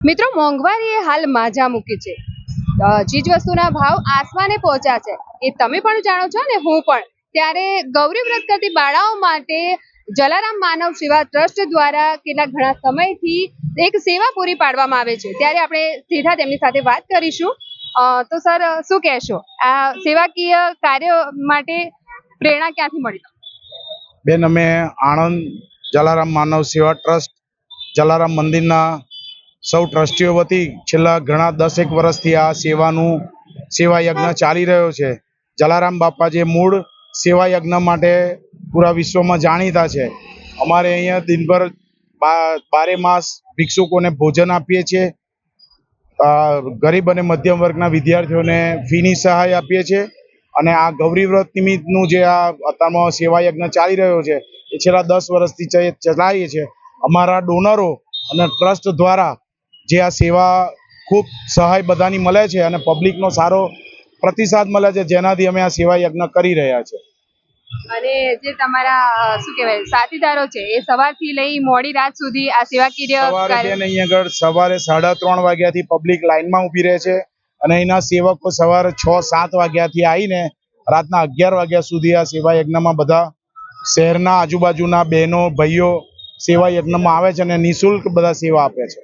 મિત્રો, મોંઘવારીએ હાલ માજા મૂકી છે. ચીજ વસ્તુના ભાવ આસમાને પહોંચ્યા છે. એ તમે પણ જાણો છો ને હું પણ. ત્યારે ગૌરી વ્રત કરતી બાળાઓ માટે જલારામ માનવ સેવા ટ્રસ્ટ દ્વારા કેટલાક ઘણા સમયથી એક સેવા પૂરી પાડવામાં આવે છે. ત્યારે આપણે સીધા તેમની સાથે વાત કરીશું. તો સર, શું કહેશો? આ સેવાકીય કાર્ય માટે પ્રેરણા ક્યાંથી મળી? બેન, અમે આણંદ જલારામ માનવ સેવા ટ્રસ્ટ, જલારામ મંદિરના સૌ ટ્રસ્ટીઓ વતી છેલ્લા ઘણા દસેક વર્ષથી આ સેવાનું સેવા યજ્ઞ ચાલી રહ્યો છે. જલારામ બાપા જે મૂળ સેવા યજ્ઞ માટે પૂરા વિશ્વમાં જાણીતા છે. અમારે અહીંયા દિનભર બારે માસ ભિક્ષુકોને ભોજન આપીએ છીએ. ગરીબ અને મધ્યમ વર્ગના વિદ્યાર્થીઓને ફીની સહાય આપીએ છીએ. અને આ ગૌરી વ્રત નિમિત્તનું જે આ અત્યારમાં સેવા યજ્ઞ ચાલી રહ્યો છે, એ છેલ્લા દસ વર્ષથી ચલાવીએ છીએ. અમારા ડોનરો અને ટ્રસ્ટ દ્વારા જે આ સેવા ખૂબ સહાય બધાની મળે છે અને પબ્લિકનો સારો પ્રતિસાદ મળે છે જેનાથી અમે આ સેવા યજ્ઞ કરી રહ્યા છે. અને જે તમારા શું કહેવાય સાથીદારો છે એ સવારથી લઈ મોડી રાત સુધી આ સેવાકીય અહીંયા આગળ સવારે સાડા ત્રણ વાગ્યાથી પબ્લિક લાઇનમાં ઊભી રહે છે અને અહીંના સેવકો સવારે છ સાત વાગ્યાથી આવીને રાતના અગિયાર વાગ્યા સુધી આ સેવા યજ્ઞમાં બધા શહેરના આજુબાજુના બહેનો ભાઈઓ સેવા યજ્ઞમાં આવે છે અને નિઃશુલ્ક બધા સેવા આપે છે.